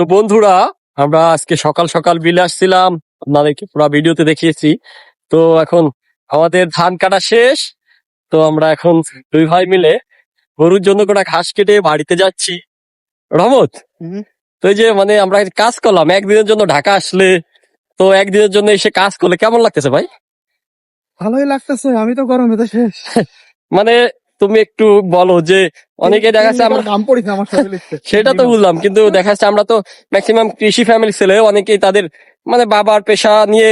তো বন্ধুরা আমরা আজকে সকাল সকাল বিলে আসছিলাম। আপনাদেরকে পুরো ভিডিওতে দেখিয়েছি। তো এখন আমাদের ধান কাটা শেষ। তো আমরা এখন দুই ভাই মিলে গরুর জন্য কোনো ঘাস কেটে বাড়িতে যাচ্ছি। রহমত? তো যে মানে আমরা কাজ করলাম একদিনের জন্য ঢাকা আসলে তো একদিনের জন্য এসে কাজ করলে কেমন লাগতেছে ভাই? ভালোই লাগতেছে আমি তো গরমে তো শেষ। মানে তুমি একটু বলো যে অনেকে দেখা যাচ্ছে আমরা সেটা তো বুঝলাম কিন্তু দেখা যাচ্ছে আমরা তো ম্যাক্সিমাম কৃষি ফ্যামিলি ছেলে অনেকেই তাদের মানে বাবার পেশা নিয়ে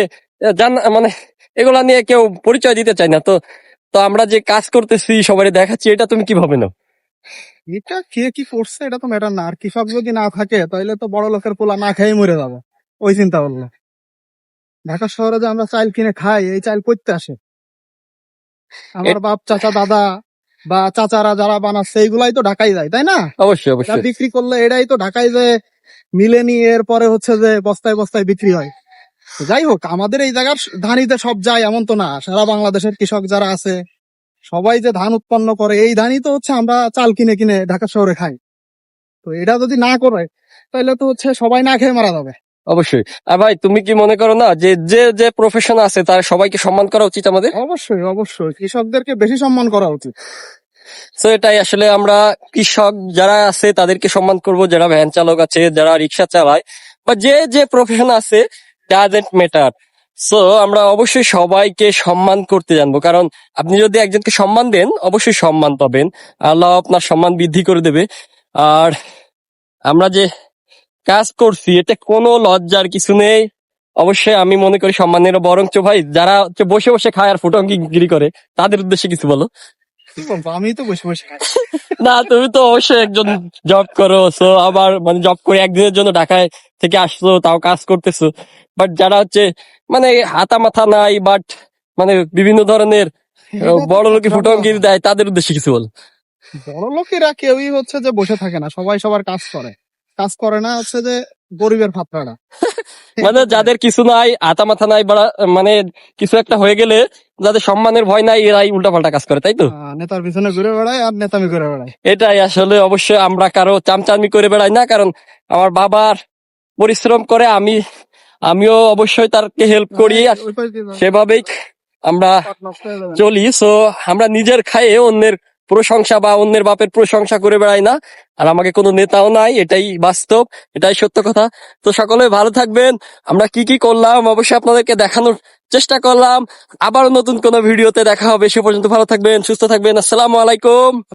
জান মানে এগুলা নিয়ে কেউ পরিচয় দিতে চায় না। তো তো আমরা যে কাজ করতেছি সবাই দেখাচ্ছি এটা তুমি কীভাবে নাও? এটা কে কি করছে এটা তো ম্যাটার না। আর কৃষক যদি না থাকে তাহলে তো বড় লোকের পোলা না খেয়ে মরে যাবে। ওই চিন্তা করল ঢাকা শহরে যে আমরা চাল কিনে খাই এই চাল করতে আসে। আমার বাপ চাচা দাদা বা চাচারা যারা বানাচ্ছে এইগুলাই তো ঢাকাই যায় তাই না? অবশ্যই অবশ্যই। বিক্রি করলে এটাই তো ঢাকায় যে মিলে নিয়ে এরপরে হচ্ছে যে বস্তায় বস্তায় বিক্রি হয়। যাই হোক আমাদের এই জায়গার ধানিতে সব যায় এমন তো না। সারা বাংলাদেশের কৃষক যারা আছে সবাই যে ধান উৎপন্ন করে এই ধানই তো হচ্ছে আমরা চাল কিনে কিনে ঢাকা শহরে খাই। তো এটা যদি না করে তাহলে তো হচ্ছে সবাই না খেয়ে মারা যাবে। অবশ্যই। আর ভাই তুমি কি মনে করো না যে যে যে প্রফেশন আছে তার সবাইকে সম্মান করা উচিত আমাদের? অবশ্যই অবশ্যই। কৃষকদেরকে বেশি সম্মান করা উচিত। তো এটাই আসলে আমরা কৃষক যারা আছে তাদেরকে সম্মান করব। যারা ভ্যান চালক আছে যারা রিক্সা চালায় বা যে যে প্রফেশন আছে ডাজেন্ট ম্যাটার সো আমরা অবশ্যই সবাইকে সম্মান করতে জানব। কারণ আপনি যদি একজনকে সম্মান দেন অবশ্যই সম্মান পাবেন। আল্লাহ আপনার সম্মান বৃদ্ধি করে দেবে। আর আমরা যে কাজ করছি এতে কোনো লজ্জার কিছু নেই। অবশ্যই আমি মনে করি সম্মানের বরঞ্চ ভাই যারা হচ্ছে বসে বসে খায় আর ফুটঙ্গি গিরি করে তাদের উদ্দেশ্যে কিছু বলো। আমি তো বসে বসে খাই। না তুমি তো অবশ্যই একজন জব করো সো আবার মানে জব করে একদিনের জন্য ঢাকায় থেকে আসছো তাও কাজ করতেছো। বাট যারা হচ্ছে মানে হাতা মাথা নাই বাট মানে বিভিন্ন ধরনের বড় লোকে ফুটঙ্গির দেয় তাদের উদ্দেশ্যে কিছু বল। বড় লোকেরা কেউই হচ্ছে যে বসে থাকে না সবাই সবার কাজ করে। কাজ করে না হচ্ছে যে গরিবের ফাত্রাটা মানে যাদের কিছু নাই হাতা মাথা নাই বা মানে কিছু একটা হয়ে গেলে যাদের সম্মানের ভয় নাই এরাই উল্টাপাল্টা কাজ করে তাই তো নেতার পিছনে ঘুরে বেড়ায় আর নেতামি করে বেড়ায় এটাই আসলে অবশ্যই আমরা কারও চামচামি করে বেড়াই না কারণ আমার বাবার পরিশ্রম করে আমি আমিও অবশ্যই তারকে হেল্প করি আর যাও। সেভাবেই আমরা হয়ে। চলি সো আমরা নিজের খায়ে অন্যের প্রশংসা বা অন্যের বাপের প্রশংসা করে বেড়াই না। আর আমাকে কোনো নেতাও নাই, এটাই বাস্তব, এটাই সত্য কথা। তো সকলে ভালো থাকবেন। আমরা কি কি করলাম, অবশ্যই আপনাদেরকে দেখানোর চেষ্টা করলাম। আবার নতুন কোনো ভিডিওতে দেখা হবে, সে পর্যন্ত ভালো থাকবেন, সুস্থ থাকবেন। আসসালামু আলাইকুম।